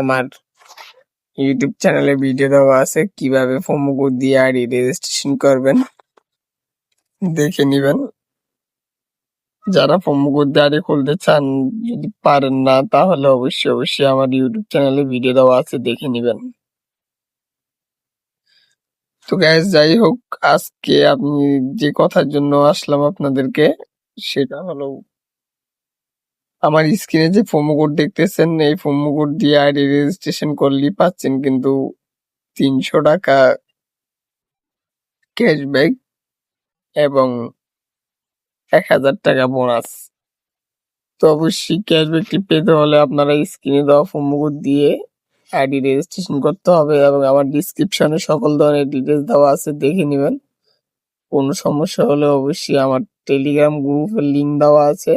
আমার ইউটিউব চ্যানেলে ভিডিও দেওয়া আছে, কীভাবে কোড দিয়ে আইডি রেজিস্ট্রেশন করবেন। দেখে নিবেন। যারা কোড দিয়ে আইডি খুলতে চান, যদি পারেন না, তাহলে অবশ্যই অবশ্যই আমার ইউটিউব চ্যানেলে ভিডিও দেওয়া আছে, দেখে নিবেন। তো গ্যাস যাই হোক, আজকে আপনি যে কথার জন্য আসলাম আপনাদেরকে, সেটা হলো আমার স্ক্রিনে যে প্রোমো কোড দেখতেছেন, এই প্রোমো কোড দিয়ে আইডি রেজিস্ট্রেশন করলেই পাচ্ছেন কিন্তু তিনশো টাকা ক্যাশব্যাক এবং এক হাজার টাকা বোনাস তো অবশ্যই ক্যাশব্যাকটি পেতে হলে আপনারা স্ক্রিনে দেওয়া প্রোমো কোড দিয়ে আইডি রেজিস্ট্রেশন করতে হবে এবং আমার ডিসক্রিপশনে সকল ধরনের ডিটেলস দেওয়া আছে, দেখে নেবেন। কোনো সমস্যা হলে অবশ্যই আমার টেলিগ্রাম গ্রুপের লিংক দেওয়া আছে।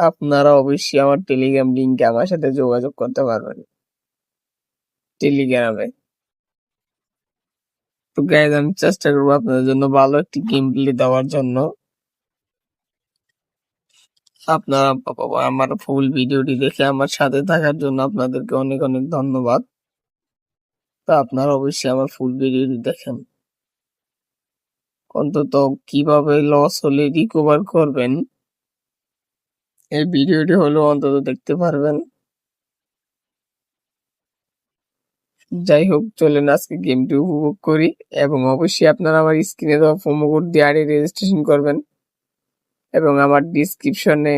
আপনারা অবশ্যই আমার টেলিগ্রাম লিংকে আমার সাথে যোগাযোগ করতে পারবেন। টেলিগ্রামে তো গাইজ আমি চেষ্টা করব আপনাদের জন্য ভালো একটি গেম প্লে দেওয়ার জন্য। আপনারা আপ- আমার ফুল ভিডিওটি দেখে আমার সাথে থাকার জন্য আপনাদেরকে অনেক অনেক ধন্যবাদ। তো আপনারা অবশ্যই আমার ফুল ভিডিওটি দেখেন। অন্তত কীভাবে লস হলে রিকভার করবেন এই ভিডিওটি হলেও অন্তত দেখতে পারবেন। যাই হোক, চলেন আজকে গেমটি উপভোগ করি এবং অবশ্যই আপনারা আমার স্ক্রিনে দেওয়া প্রোমো কোড দিয়ে আরে রেজিস্ট্রেশন করবেন এবং আমার ডিসক্রিপশনে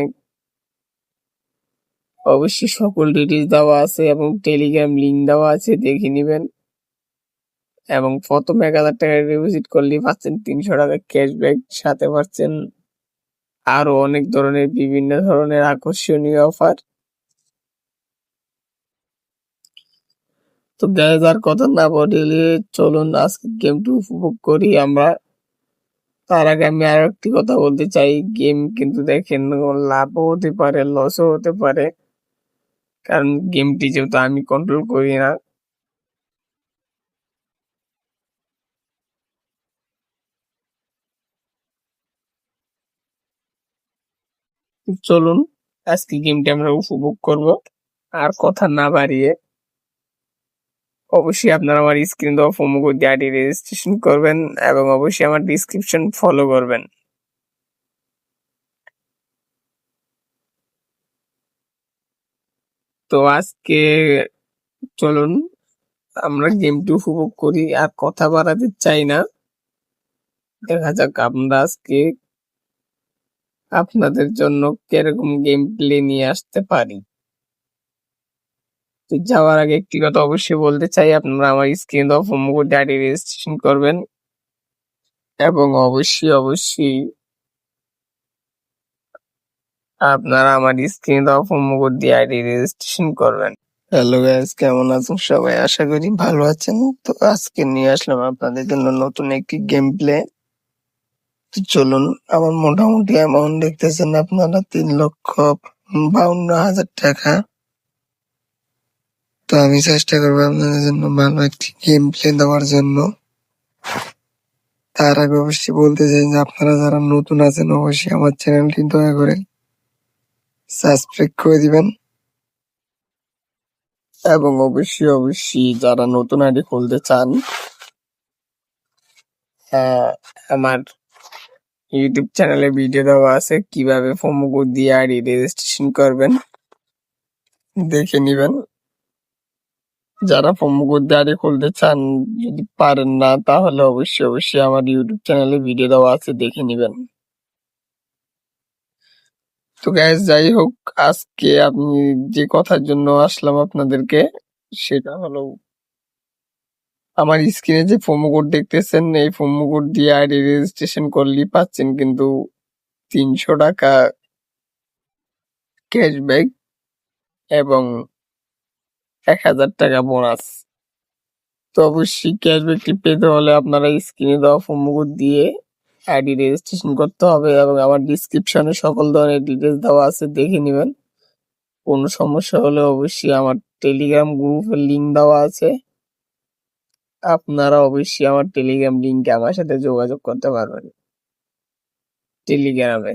অবশ্যই সকল ডিটেলস দেওয়া আছে এবং টেলিগ্রাম লিঙ্ক দেওয়া আছে, দেখে নেবেন। এবং প্রথম এক হাজার টাকা ডিপোজিট করলে পাচ্ছেন তিনশো টাকা ক্যাশব্যাক সাথে পাচ্ছেন আরও অনেক ধরনের বিভিন্ন ধরনের আকর্ষণীয় অফার তো গ্যাস আর কথা না বলে চলুন আজকে গেমটি উপভোগ করি আমরা। তার আগে আমি আরও একটি কথা বলতে চাই গেম কিন্তু দেখেন লাভও হতে পারে লসও হতে পারে। কারণ গেমটি যেহেতু আমি কন্ট্রোল করি না চলুন, আজকে গেমটি আমরা উপভোগ করব। আর কথা না বাড়িয়ে, অবশ্যই আপনারা আমার স্ক্রিন দেওয়া ফোমো কোড আইডি রেজিস্ট্রেশন করবেন এবং অবশ্যই আমার ডিসক্রিপশন ফলো করবেন। তো আজকে চলুন, আমরা গেমটি উপভোগ করি। আর কথা বাড়াতে চাই না। দেখা যাক, আমরা আজকে আপনাদের জন্য কীরকম গেম প্লে নিয়ে আসতে পারি? তো যাওয়ার আগে একটি কথা অবশ্যই বলতে চাই, আপনারা আমার স্ক্রিন দেওয়া ফোন কোড আইডি রেজিস্ট্রেশন করবেন। এবং অবশ্যই অবশ্যই আপনারা আমার স্ক্রিন দেওয়া ফোন কোড দিয়ে আইডি রেজিস্ট্রেশন করবেন। হ্যালো গাইস কেমন আছেন সবাই? আশা করি ভালো আছেন। তো আজকে নিয়ে আসলাম আপনাদের জন্য নতুন একটি গেম প্লে তো চলুন আমার মোটামুটি অ্যামাউন্ট দেখতেছেন আপনারা, তিন লক্ষ বাউন্ন হাজার টাকা। তো আমি চেষ্টা করব আপনাদের জন্য ভালো একটি গেম প্লে দেওয়ার জন্য। তার আগে অবশ্যই বলতে চাই যে আপনারা যারা নতুন আছেন, অবশ্যই আমার চ্যানেলটি দয়া করে সাবস্ক্রাইব করে দিবেন। এবং অবশ্যই অবশ্যই যারা নতুন আইডি খুলতে চান আমার ইউটিউব চ্যানেলে ভিডিও দেওয়া আছে, কীভাবে কোড দিয়ে আইডি রেজিস্ট্রেশন করবেন। দেখে নিবেন। যারা কোড দিয়ে খুলতে চান, যদি পারেন না, তাহলে অবশ্যই অবশ্যই আমার ইউটিউব চ্যানেলে ভিডিও দেওয়া আছে, দেখে নিবেন। তো গ্যাস যাই হোক, আজকে আপনি যে কথার জন্য আসলাম আপনাদেরকে, সেটা হলো আমার স্ক্রিনে যে প্রোমো কোড দেখতেছেন, এই প্রোমো কোড দিয়ে আইডি রেজিস্ট্রেশন করলেই পাচ্ছেন কিন্তু তিনশো টাকা ক্যাশব্যাক এবং এক হাজার টাকা বোনাস তো অবশ্যই ক্যাশব্যাকটি পেতে হলে আপনারা স্ক্রিনে দেওয়া প্রোমো কোড দিয়ে আইডি রেজিস্ট্রেশন করতে হবে এবং আমার ডিসক্রিপশনে সকল ধরনের ডিটেলস দেওয়া আছে, দেখে নেবেন। কোনো সমস্যা হলে অবশ্যই আমার টেলিগ্রাম গ্রুপের লিংক দেওয়া আছে। আপনারা অবশ্যই আমার টেলিগ্রাম লিঙ্কে আমার সাথে যোগাযোগ করতে পারবেন। টেলিগ্রামে